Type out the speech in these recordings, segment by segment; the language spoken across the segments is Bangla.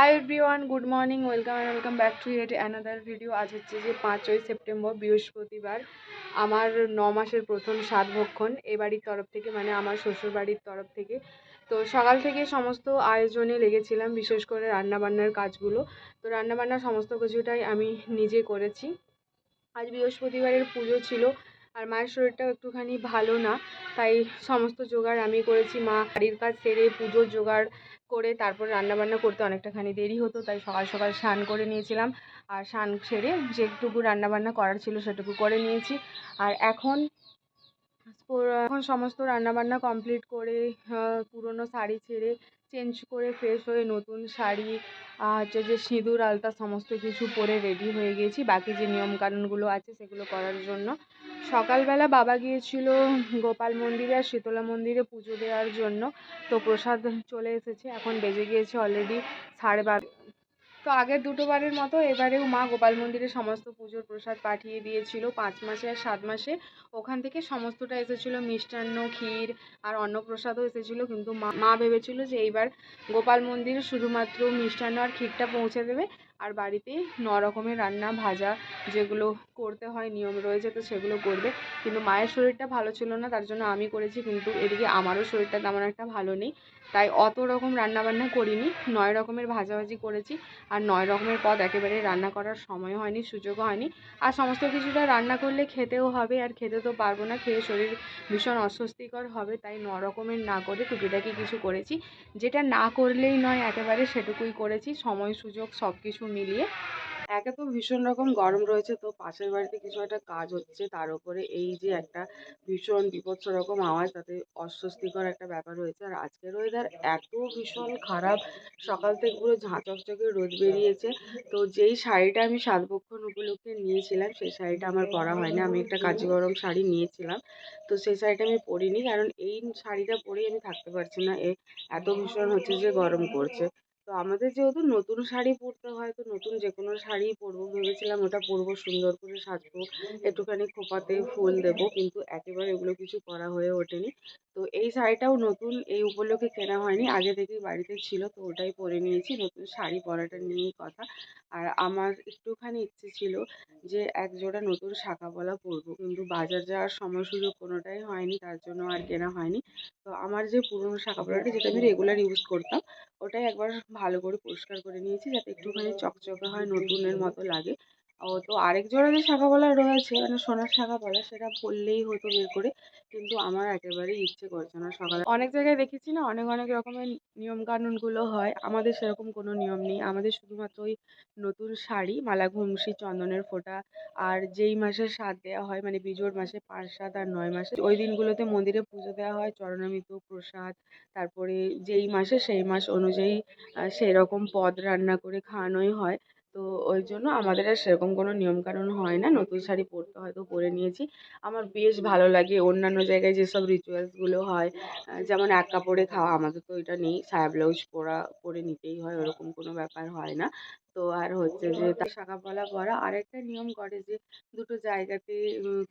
Hi everyone good morning welcome and welcome back to yet another video আজ হচ্ছে যে পাঁচই সেপ্টেম্বর, বৃহস্পতিবার। আমার ন মাসের প্রথম সাত ভক্ষণ, এ বাড়ির তরফ থেকে মানে আমার শ্বশুর বাড়ির তরফ থেকে। তো সকাল থেকে সমস্ত আয়োজনে লেগেছিলাম, বিশেষ করে রান্নাবান্নার কাজগুলো। তো রান্নাবান্নার সমস্ত কিছুটাই আমি নিজে করেছি। আজ বৃহস্পতিবারের পুজো ছিল আর মায়ের শরীরটাও একটুখানি ভালো না। তাই সমস্ত জোগাড় আমি করেছি। মা বাড়ির কাজ সেরে পুজোর জোগাড় করে তারপর রান্নাবান্না করতে অনেকটাখানি দেরি হতো, তাই সকাল সকাল স্নান করে নিয়েছিলাম। আর স্নান সেরে যেটুকু রান্নাবান্না করার ছিল সেটুকু করে নিয়েছি। আর এখন এখন সমস্ত রান্নাবান্না কমপ্লিট করে পুরনো শাড়ি ছেড়ে চেঞ্জ করে ফ্রেশ হয়ে নতুন শাড়ি হচ্ছে যে সিঁদুর, আলতা, সমস্ত কিছু পরে রেডি হয়ে গেছি। বাকি যে নিয়মকানুনগুলো আছে সেগুলো করার জন্য। সকালবেলা বাবা গিয়েছিল গোপাল মন্দিরে আর শীতলা মন্দিরে পুজো দেওয়ার জন্য। তো প্রসাদ চলে এসেছে। এখন বেজে গিয়েছে অলরেডি সাড়ে বারো তো আগের দুটো বারের মতো এবারেও মা গোপাল মন্দিরে সমস্ত পুজোর প্রসাদ পাঠিয়ে দিয়েছিল পাঁচ মাসে আর সাত মাসে। ওখান থেকে সমস্তটা এসেছিল, মিষ্টান্ন, ক্ষীর আর অন্নপ্রসাদও এসেছিল। কিন্তু মা মা ভেবেছিল যে এইবার গোপাল মন্দিরে শুধুমাত্র মিষ্টান্ন আর ক্ষীরটা পৌঁছে দেবে। আর বাড়িতে ন রকমের রান্না, ভাজা যেগুলো করতে হয়, নিয়ম রয়েছে তো সেগুলো করবে। কিন্তু মায়ের শরীরটা ভালো ছিল না, তার জন্য আমি করেছি। কিন্তু এদিকে আমারও শরীরটা তেমন একটা ভালো নেই। তাই অত রকম রান্নাবান্না করিনি। নয় রকমের ভাজাভাজি করেছি আর নয় রকমের পদ একেবারে রান্না করার সময় হয়নি, সুযোগও হয়নি। আর সমস্ত কিছুটা রান্না করলে খেতেও হবে আর খেতে তো পারব না, খেয়ে শরীর ভীষণ অস্বস্তিকর হবে, তাই ন রকমের না করে টুকিটাকি কিছু করেছি। যেটা না করলেই নয়, একেবারে সেটুকুই করেছি। সময়, সুযোগ সব কিছু মিলিয়ে একে তো ভীষণ রকম গরম রয়েছে, তো পাশের বাড়িতে কিছু একটা কাজ হচ্ছে, তার উপরে এই যে একটা ভীষণ বিভৎস রকম আওয়াজ, তাতে অস্বস্তিকর একটা ব্যাপার রয়েছে। আর আজকের ওয়েদার এত ভীষণ খারাপ, সকাল থেকে পুরো ঝাঁ চকচকে রোদ বেরিয়েছে। তো যেই শাড়িটা আমি সাতভক্ষণ উপলক্ষে নিয়েছিলাম, সেই শাড়িটা আমার পরা হয়নি। আমি একটা কাঁচি গরম শাড়ি নিয়েছিলাম, তো সেই শাড়িটা আমি পরিনি, কারণ এই শাড়িটা পরেই আমি থাকতে পারছি না। এ এত ভীষণ হচ্ছে যে গরম করছে। তো আমাদের যেহেতু নতুন শাড়ি পরতে হয়, তো নতুন যে কোনো শাড়িই পরবো। ভেবেছিলাম ওটা পরবো, সুন্দর করে সাজবো, একটুখানি খোঁপাতে ফুল দেবো, কিন্তু একেবারে এগুলো কিছু করা হয়ে ওঠেনি। তো এই শাড়িটাও নতুন, এই উপলক্ষে কেনা হয়নি, আগে থেকেই বাড়িতে ছিল, তো ওটাই পরে নিয়েছি, নতুন শাড়ি পরাটা নিয়েই কথা। আর আমার একটুখানি ইচ্ছে ছিল যে এক জোড়া নতুন পলা পরবো, কিন্তু বাজার যাওয়ার সময় সুযোগ কোনোটাই হয়নি, তার জন্য আর কেনা হয়নি। তো আমার যে পুরনো শাঁখা পলাটা যেটা আমি রেগুলার ইউজ করতাম ওটাই একবার ভালো করে পরিষ্কার করে নিয়েছি যাতে একটুখানি চকচকে হয় নতুনের মতো লাগে। ও তো আরেক জোড়া যে শাঁখা পলা রয়েছে মানে সোনার শাঁখা পলা সেটা পরলেই হতো বের করে। কিন্তু আমার একেবারেই ইচ্ছে করছে না সকালে। অনেক জায়গায় দেখেছি না, অনেক অনেক রকমের নিয়মকানুনগুলো হয়। আমাদের সেরকম কোনো নিয়ম নেই। আমাদের শুধুমাত্র ওই নতুন শাড়ি মালা ঘুমসি চন্দনের ফোঁটা, আর যেই মাসে সাত দেওয়া হয় মানে বিজোড় মাসে পাঁচ, সাত আর নয় মাসে, ওই দিনগুলোতে মন্দিরে পুজো দেওয়া হয়, চরণামৃত প্রসাদ, তারপরে যেই মাসে সেই মাস অনুযায়ী সেই রকম পদ রান্না করে খাওয়ানোই হয়। তো ওই জন্য আমাদের আর সেরকম কোনো নিয়মকানুন হয় না। নতুন শাড়ি পরতে হয়তো পরে নিয়েছি। আমার বেশ ভালো লাগে। অন্যান্য জায়গায় যেসব রিচুয়ালসগুলো হয় যেমন এক কাপড়ে খাওয়া, আমাদের তো এটা নেই। সায়া ব্লাউজ পরা, পরে নিতেই হয়, ওরকম কোনো ব্যাপার হয় না। তো আর হচ্ছে যে তার শাঁখা পলা পরা। আরেকটা নিয়ম করে যে দুটো জায়গাতে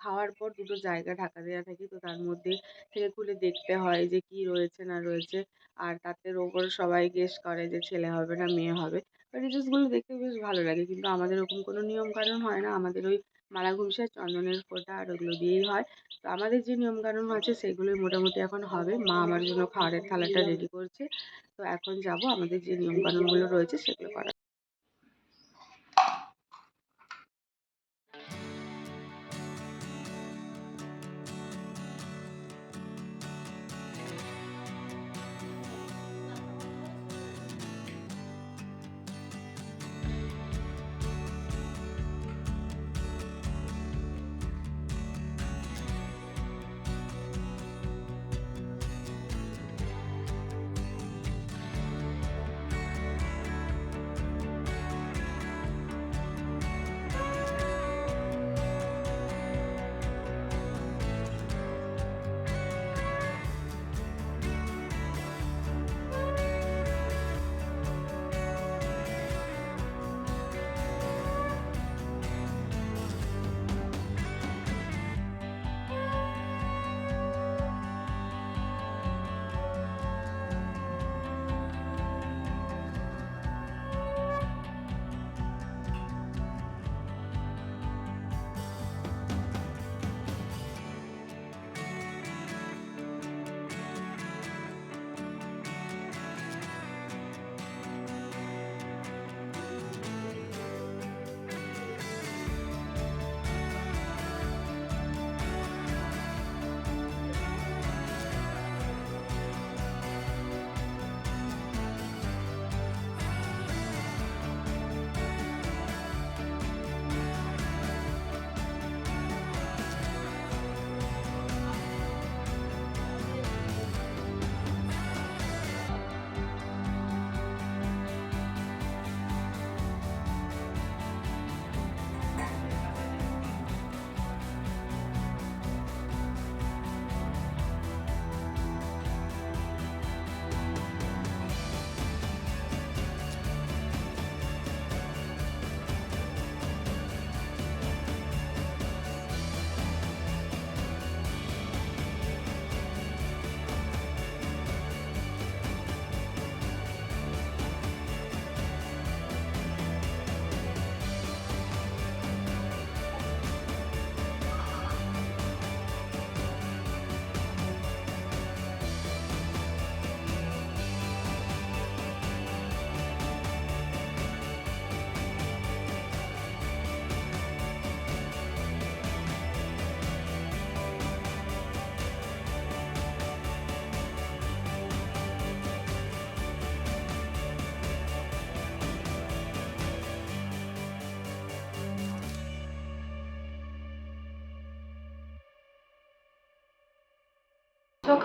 খাওয়ার পর দুটো জায়গা ঢাকা দেওয়া থাকে। তো তার মধ্যে থেকে খুলে দেখতে হয় যে কী রয়েছে, না রয়েছে। আর তাতে ওপর সবাই গেস করে যে ছেলে হবে না, মেয়ে হবে। রিচুয়ালসগুলো দেখতে বেশ ভালো লাগে। কিন্তু আমাদের ওরকম কোনো নিয়মকানুন হয় না। আমাদের ওই মালা ঘুমসি চন্দনের ফোঁটা আর ওগুলো দিয়েই হয়। তো আমাদের যে নিয়মকানুন আছে, সেগুলোই মোটামুটি এখন হবে। মা আমার জন্য খাওয়ারের থালাটা রেডি করছে। তো এখন যাব। আমাদের যে নিয়মকানুনগুলো রয়েছে, সেগুলো করার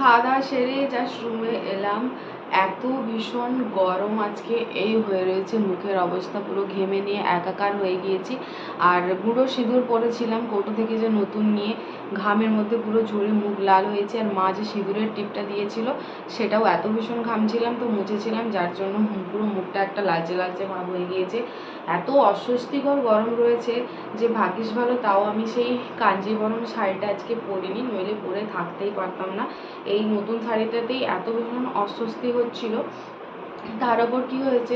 খাওয়া দাওয়া সেরে জাস্ট রুমে এলাম। এত ভীষণ গরম আজকে, এই হয়ে রয়েছে মুখের অবস্থা পুরো ঘেমে নিয়ে একাকার হয়ে গিয়েছি। আর গুঁড়ো সিঁদুর পরেছিলাম, কৌটো থেকে যে নতুন নিয়ে ঘামের মধ্যে পুরো ঝরে মুখ লাল হয়েছে। আর মা যে সিঁদুরের টিপটা দিয়েছিল, সেটাও এত ভীষণ ঘামছিলাম তো মুছেছিলাম, যার জন্য পুরো মুখটা একটা লালচে লালচে ভাব হয়ে গিয়েছে। এত অস্বস্তিকর গরম রয়েছে যে ভাগ্যিস ভালো, তাও আমি সেই কাঞ্জিবরম শাড়িটা আজকে পরিনি, নইলে পরে থাকতেই পারতাম না। এই নতুন শাড়িটাতেই এত ভীষণ অস্বস্তি হচ্ছিল। তার ওপর কী হয়েছে?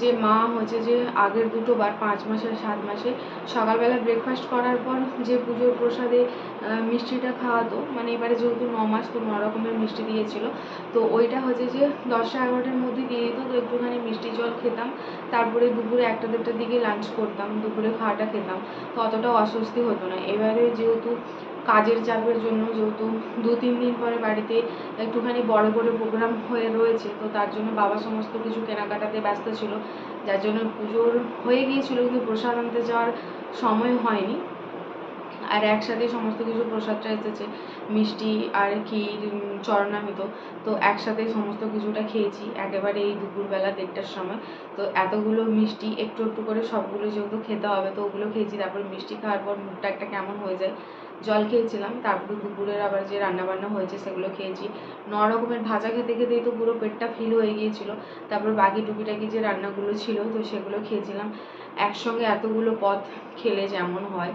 যে মা হচ্ছে যে আগের দুটো বার, পাঁচ মাসে সাত মাসে, সকালবেলা ব্রেকফাস্ট করার পর যে পুজোর প্রসাদে মিষ্টিটা খাওয়াতো মানে এবারে যেহেতু ন মাস তো ন রকমের মিষ্টি দিয়েছিল, তো ওইটা হচ্ছে যে দশটা এগারোটার মধ্যে দিয়ে দিত, তো একটুখানি মিষ্টি জল খেতাম, তারপরে দুপুরে একটা দেড়টার দিকে লাঞ্চ করতাম, দুপুরে খাওয়াটা খেতাম, তো অতটা অস্বস্তি হতো না। এবারে যেহেতু কাজের চাপের জন্য যেহেতু দু, তিন দিন পরে বাড়িতে একটুখানি বড় করে প্রোগ্রাম হয়ে রয়েছে, তো তার জন্য বাবা সমস্ত কিছু কেনাকাটাতে ব্যস্ত ছিল। যার জন্য পুজোর হয়ে গিয়েছিল কিন্তু প্রসাদ আনতে যাওয়ার সময় হয়নি। আর একসাথে সমস্ত কিছু প্রসাদটা এসেছে, মিষ্টি আর ক্ষীর চরণামৃত। তো একসাথে সমস্ত কিছুটা খেয়েছি, একেবারে এই দুপুরবেলা দেড়টার সময়। তো এতগুলো মিষ্টি, একটু একটু করে সবগুলো যেহেতু খেতে হবে, তো ওগুলো খেয়েছি। তারপর মিষ্টি খাওয়ার পর মুখটা একটা কেমন হয়ে যায়, জল খেয়েছিলাম। তারপরে দুপুরের আবার যে রান্নাবান্না হয়েছে সেগুলো খেয়েছি। ন রকমের ভাজা খেতে খেতেই তো পুরো পেটটা ফিল হয়ে গিয়েছিল। তারপর বাকি টুকিটাকি যে রান্নাগুলো ছিল, তো সেগুলো খেয়েছিলাম। একসঙ্গে এতগুলো পদ খেলে যেমন হয়।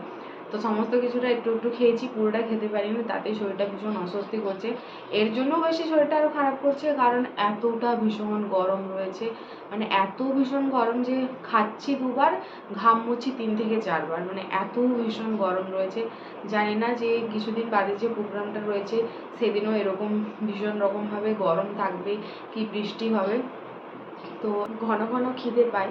তো সমস্ত কিছুটা একটু একটু খেয়েছি, পুরোটা খেতে পারিনি তাতেই শরীরটা ভীষণ অস্বস্তি করছে। এর জন্য বেশি শরীরটা আরও খারাপ করছে, কারণ এতটা ভীষণ গরম রয়েছে। মানে এত ভীষণ গরম যে খাচ্ছি দুবার, ঘাম মুছি তিন থেকে চারবার। মানে এত ভীষণ গরম রয়েছে। জানি না যে কিছুদিন বাদে যে প্রোগ্রামটা রয়েছে, সেদিনও এরকম ভীষণ রকমভাবে গরম থাকবে, কি বৃষ্টি হবে। তো ঘন ঘন খিদে পায়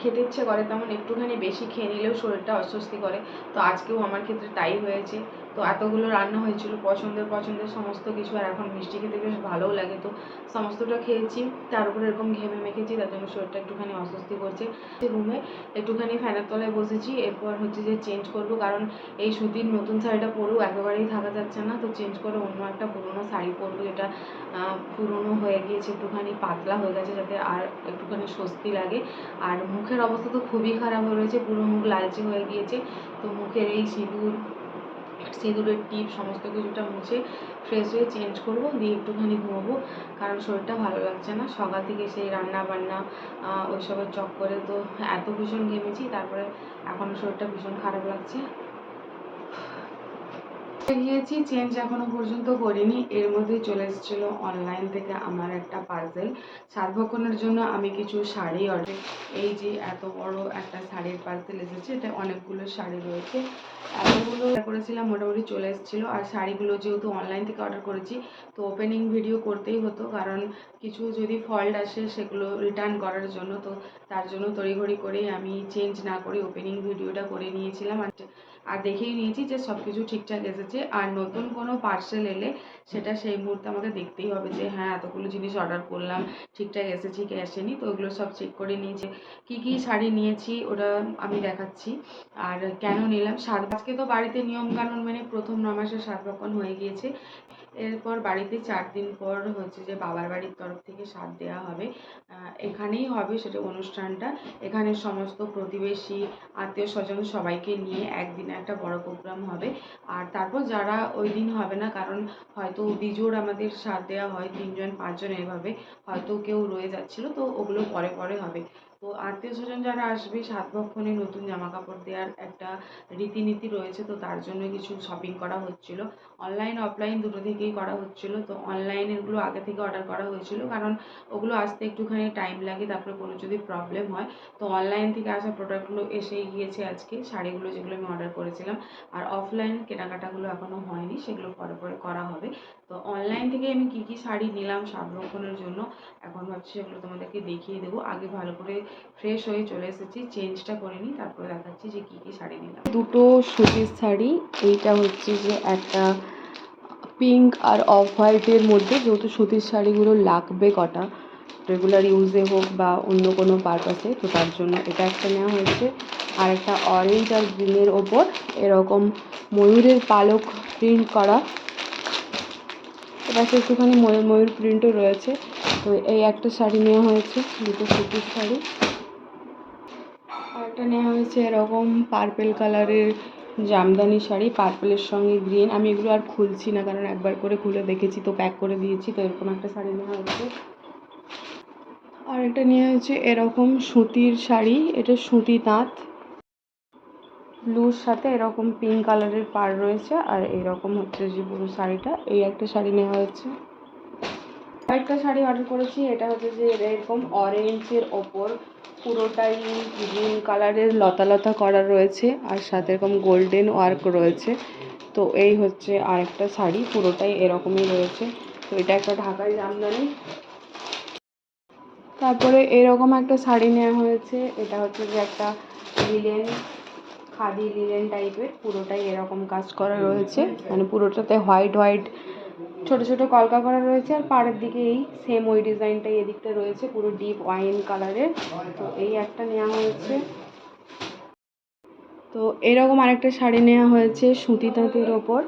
খেতে ইচ্ছে করে, তেমন একটুখানি বেশি খেয়ে নিলেও শরীরটা অস্বস্তি করে। তো আজকেও আমার ক্ষেত্রে তাই হয়েছে। তো এতগুলো রান্না হয়েছিল, পছন্দের পছন্দের সমস্ত কিছু, আর এখন মিষ্টি খেতে বেশ ভালোও লাগে। তো সমস্তটা খেয়েছি, তার উপরে এরকম ঘেমে মেখেছি, তার জন্য শরীরটা একটুখানি অস্বস্তি করছে। রুমে একটুখানি ফ্যানের তলায় বসেছি, এরপর হচ্ছে যে চেঞ্জ করব, কারণ এই সুতির নতুন শাড়িটা পরেও একেবারেই থাকা যাচ্ছে না। তো চেঞ্জ করে অন্য একটা পুরোনো শাড়ি পরবো, যেটা পুরোনো হয়ে গিয়েছে, একটুখানি পাতলা হয়ে গেছে, যাতে আর একটুখানি স্বস্তি লাগে। আর মুখের অবস্থা তো খুবই খারাপ হয়ে রয়েছে, পুরো মুখ লালচে হয়ে গিয়েছে। তো মুখের এই সিঁদুর সিঁদুরের টিপ সমস্ত কিছুটা মুছে ফ্রেশ হয়ে চেঞ্জ করব, দিয়ে একটুখানি ঘুমাবো। কারণ শরীরটা ভালো লাগছে না। সকাল থেকে সেই রান্না বান্না ওইসবের চক্করে তো এত ভীষণ ঘেমেছি, তারপরে এখনও শরীরটা ভীষণ খারাপ লাগছে। গিয়েছি চেঞ্জ এখনও পর্যন্ত করিনি। এর মধ্যেই চলে এসেছিল অনলাইন থেকে আমার একটা পার্সেল সাতভক্ষণের জন্য আমি কিছু শাড়ি অর্ডার এই যে এত বড় একটা শাড়ির পার্সেল এসেছে, এটা অনেকগুলো শাড়ি রয়েছে। এতগুলো করেছিলাম, মোটামুটি চলে এসেছিল। আর শাড়িগুলো যেহেতু অনলাইন থেকে অর্ডার করেছি, তো ওপেনিং ভিডিও করতেই হতো। কারণ কিছু যদি ফল্ট আসে, সেগুলো রিটার্ন করার জন্য, তো তার জন্য তড়িঘড়ি করেই আমি চেঞ্জ না করে ওপেনিং ভিডিওটা করে নিয়েছিলাম। আর আর দেখেই নিয়েছি যে সব কিছু ঠিকঠাক এসেছে। আর নতুন কোনো পার্সেল এলে সেটা সেই মুহূর্তে আমাকে দেখতেই হবে যে হ্যাঁ এতগুলো জিনিস অর্ডার করলাম, ঠিকঠাক এসেছে কি আসেনি, তো ওগুলো সব চেক করে নিয়েছি। কী কী শাড়ি নিয়েছি ওটা আমি দেখাচ্ছি। আর কেন নিলাম? সাত আজকে তো বাড়িতে নিয়মকানুন মেনে প্রথম নমাসে সাত রকম হয়ে গিয়েছে। এরপর বাড়িতে চার দিন পর হচ্ছে যে বাবার বাড়ির তরফ থেকে সাথ দেওয়া হবে। এখানেই হবে সেটা অনুষ্ঠানটা। এখানে সমস্ত প্রতিবেশী আত্মীয় স্বজন সবাইকে নিয়ে একদিনে একটা বড় প্রোগ্রাম হবে। আর তারপর যারা ওই দিন হবে না, কারণ হয়তো বিজোড় আমাদের সাথ দেওয়া হয়, তিনজন, পাঁচজন এভাবে, হয়তো কেউ রয়ে যাচ্ছিল, তো ওগুলো পরে পরে হবে। তো আত্মীয় স্বজন যারা আসবে, সাত ভক্ষণে নতুন জামা কাপড় দেওয়ার একটা রীতিনীতি রয়েছে, তো তার জন্য কিছু শপিং করা হচ্ছিল। অনলাইন অফলাইন দুটো থেকেই করা হচ্ছিল, তো অনলাইনেরগুলো আগে থেকে অর্ডার করা হয়েছিল, কারণ ওগুলো আসতে একটুখানি টাইম লাগে, তারপরে কোনো যদি প্রবলেম হয়, তো অনলাইন থেকে আসা প্রোডাক্টগুলো এসেই গিয়েছে আজকে, শাড়িগুলো যেগুলো আমি অর্ডার করেছিলাম, আর অফলাইন কেনাকাটাগুলো এখনও হয়নি, সেগুলো পরে পরে করা হবে। তো অনলাইন থেকে আমি কী কী শাড়ি নিলাম সাত ভক্ষণের জন্য, এখন ভাবছি সেগুলো তোমাদেরকে দেখিয়ে দেবো। আগে ভালো করে ফ্রেশ হয়ে চলে এসেছি। চেঞ্জটা করে নিই, তারপরে দেখাচ্ছি যে কী কী শাড়ি নিলাম। দুটো সুতির শাড়ি, এইটা হচ্ছে যে একটা পিঙ্ক আর অফ হোয়াইটের মধ্যে, যেহেতু সুতির শাড়িগুলো লাগবে কটা রেগুলার ইউজে হোক বা অন্য কোনো পারপাসে তো তার জন্য এটা একটা নেওয়া হয়েছে। আর একটা অরেঞ্জ আর গ্রিনের ওপর এরকম ময়ূরের পালক প্রিন্ট করা। এটা একটুখানি ময়ূর ময়ূর প্রিন্টও রয়েছে। তো এই একটা শাড়ি নেওয়া হয়েছে, দুটো সুতির শাড়ি। আরেকটা নেওয়া হয়েছে এরকম পার্পেল কালারের জামদানি শাড়ি পার্পেলের সঙ্গে গ্রিন আমি এগুলো আর খুলছি না, কারণ একবার করে খুলে দেখেছি, তো প্যাক করে দিয়েছি, তো এরকম একটা শাড়ি নেওয়া হয়েছে। আর একটা নেওয়া হয়েছে এরকম সুতির শাড়ি, এটা সুতি তাঁত। ব্লুর সাথে এরকম পিঙ্ক কালারের পাড় রয়েছে, আর এরকম হচ্ছে যে পুরো শাড়িটা। এই একটা শাড়ি নেওয়া হয়েছে। আরেকটা শাড়ি অর্ডার করেছি, এটা হচ্ছে যে এরকম অরেঞ্জের ওপর পুরোটাই গ্রিন কালারের লতা লতা করা রয়েছে আর সাথে এরকম গোল্ডেন ওয়ার্ক রয়েছে। তো এই হচ্ছে আরেকটা শাড়ি, পুরোটাই এরকমই রয়েছে। তো এটা একটা ঢাকাই জামদানি। তারপরে এরকম একটা শাড়ি নেওয়া হয়েছে, এটা হচ্ছে যে একটা লিলেন খাদি লিলেন টাইপের পুরোটাই এরকম কাজ করা রয়েছে। মানে পুরোটাতে হোয়াইট হোয়াইট ছোট ছোট কলকা করা রয়েছে আর পাড়ের দিকে এই সেম ওই ডিজাইনটাই এদিকটা রয়েছে, পুরো ডিপ ওয়াইন কালারের তো এই একটা নেওয়া হয়েছে। তো এরকম আরেকটা শাড়ি নেওয়া হয়েছে সুতি তাঁতের ওপর।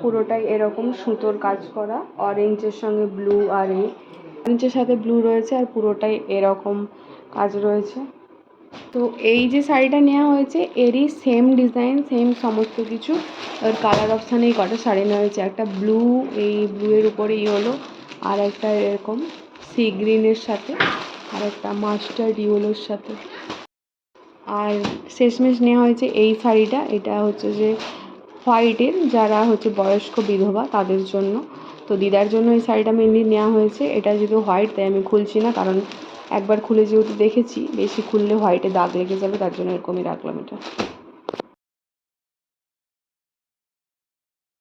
পুরোটাই এরকম সুতোর কাজ করা অরেঞ্জের সঙ্গে ব্লু আর এই। অরেঞ্জের সাথে ব্লু রয়েছে আর পুরোটাই এরকম কাজ রয়েছে। তো এই যে শাড়িটা নেওয়া হয়েছে, এরই সেম ডিজাইন সেম সমস্ত কিছু। আর কালার অপশানেই কটা শাড়ি নেওয়া হয়েছে। একটা ব্লু এই ব্লুয়ের উপরে ইয়েলো আর একটা এরকম সি গ্রিনের সাথে, আর একটা মাস্টার্ড ইয়েলোর সাথে। আর শেষমেশ নেওয়া হয়েছে এই শাড়িটা। এটা হচ্ছে যে হোয়াইটের যারা হচ্ছে বয়স্ক বিধবা, তাদের জন্য। তো দিদার জন্য এই শাড়িটা মেনলি নেওয়া হয়েছে। এটা যেহেতু হোয়াইট তাই আমি খুলছি না, কারণ একবার খুলে যেহেতু দেখেছি, বেশি খুললে হোয়াইটে দাগ লেগে যাবে, তার জন্য এরকমই রাখলাম এটা।